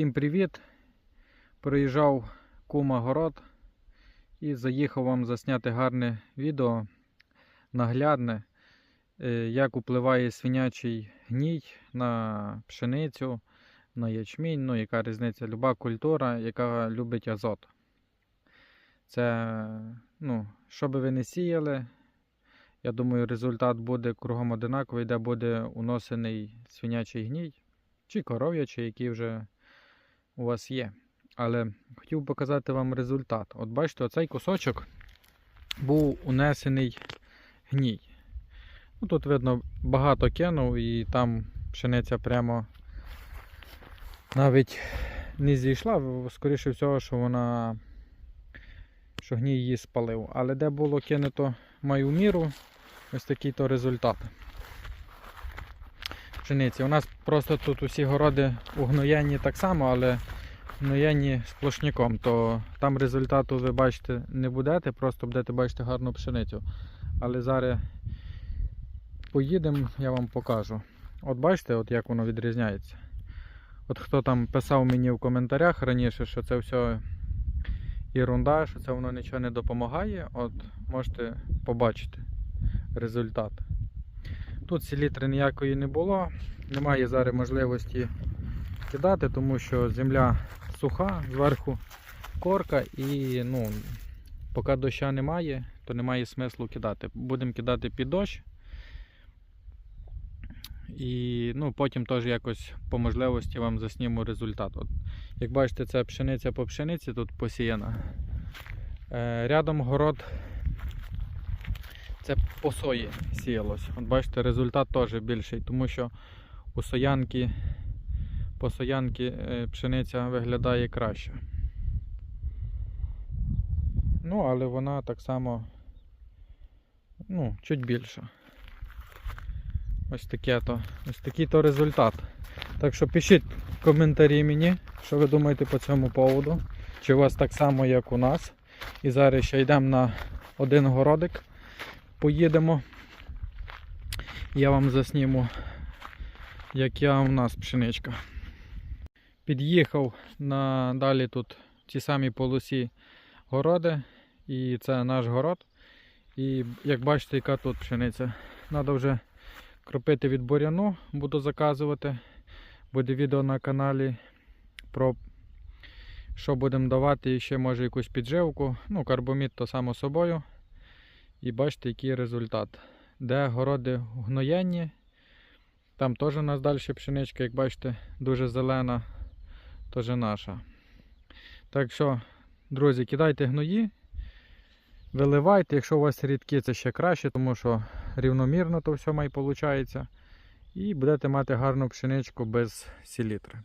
Всім привіт! Проїжджав кума город і заїхав вам засняти гарне відео наглядне, е, як впливає свинячий гній на пшеницю, на ячмінь, ну яка різниця, люба культура, яка любить азот. Це, ну, що би ви не сіяли, я думаю, результат буде кругом одинаковий, де буде уносений свинячий гній, чи коров'ячий, який вже у вас є. Але хотів показати вам результат. От бачите, оцей кусочок був унесений гній. Ну, Тут видно багато кинув і там пшениця прямо навіть не зійшла. Скоріше всього, що вона що гній її спалив. Але де було кинуто мою міру, ось такий то результат. Пшениці. У нас просто тут усі городи угноєнні так само, але гноєнні сплошняком, то там результату ви бачите не будете, просто будете бачити гарну пшеницю. Але зараз поїдемо, я вам покажу. От бачите, от як воно відрізняється. От хто там писав мені в коментарях раніше, що це все ерунда, що це воно нічого не допомагає, от можете побачити результат. Тут селітри ніякої не було, немає зараз можливості кидати, тому що земля суха, зверху корка і ну, поки доща немає, то немає смислу кидати. Будемо кидати під дощ. І ну, потім теж якось по можливості вам засніму результат. От, як бачите, це пшениця по пшениці тут посіяна. Е, рядом город це по сої сіялось. От бачите, результат теж більший, тому що у соянки по соянки е, пшениця виглядає краще. Ну, але вона так само ну, чуть більша. Ось таке то, ось такий то результат. Так що пишіть коментарі мені, що ви думаєте по цьому поводу. Чи у вас так само, як у нас. І зараз ще йдемо на один городик. Поїдемо. Я вам засніму, яка у нас пшеничка. Під'їхав на далі тут ті самі полосі городи. І це наш город. І як бачите, яка тут пшениця. Треба вже кропити від буряну, буду заказувати. Буде відео на каналі про що будемо давати і ще може якусь підживку. Ну, карбомід то само собою. І бачите, який результат. Де городи гноєнні, там теж у нас далі пшеничка, як бачите, дуже зелена, теж наша. Так що, друзі, кидайте гної, виливайте, якщо у вас рідкі, це ще краще, тому що рівномірно то все має виходить. І будете мати гарну пшеничку без селітри.